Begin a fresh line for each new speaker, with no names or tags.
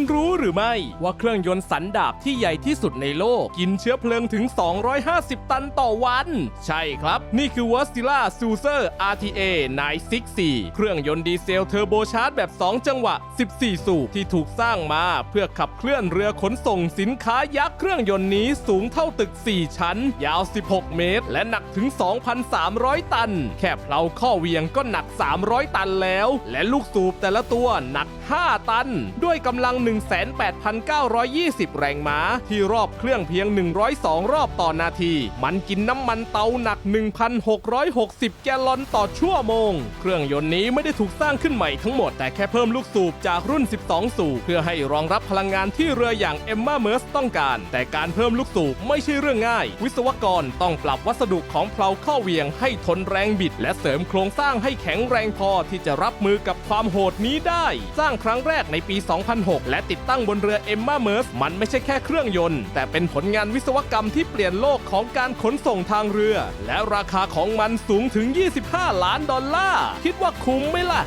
คุณรู้หรือไม่ ว่าเครื่องยนต์สันดาบที่ใหญ่ที่สุดในโลก กินเชื้อเพลิงถึง 250 ตันต่อวัน ใช่ครับ นี่คือ w a s t i l a s u s e r RTA 964 เครื่องยนต์ดีเซลเทอร์โบชาร์จแบบ 2 จังหวะ 14 สูบที่ถูกสร้างมา เพื่อขับเคลื่อนเรือขนส่งสินค้ายักษ์เครื่องยนต์นี้สูงเท่าตึก 4 ชั้น ยาว 16 เมตร และหนักถึง 2,300 ตัน แค่เพลาข้อเวียงก็หนัก 300 ตันแล้ว และลูกสูบแต่ละตัวหนัก 5 ตัน ด้วยกำลัง18,920 แรงม้า ที่รอบเครื่องเพียง 102 รอบต่อนาที มันกินน้ำมันเตาหนัก 1,660 แกลลอนต่อชั่วโมง เครื่องยนต์นี้ไม่ได้ถูกสร้างขึ้นใหม่ทั้งหมด แต่แค่เพิ่มลูกสูบจากรุ่น 12 สูบเพื่อให้รองรับพลังงานที่เรืออย่างเอมมาเมอร์สต้องการ แต่การเพิ่มลูกสูบไม่ใช่เรื่องง่าย วิศวกรต้องปรับวัสดุของเพลาข้อเวียงให้ทนแรงบิด และเสริมโครงสร้างให้แข็งแรงพอที่จะรับมือกับความโหดนี้ได้ สร้างครั้งแรกในปี 2006 และติดตั้งบนเรือเอมมาเมอร์สมันไม่ใช่แค่เครื่องยนต์ แต่เป็นผลงานวิศวกรรมที่เปลี่ยนโลกของการขนส่งทางเรือ และราคาของมันสูงถึง 25 ล้านดอลลาร์ คิดว่าคุ้มไหมล่ะ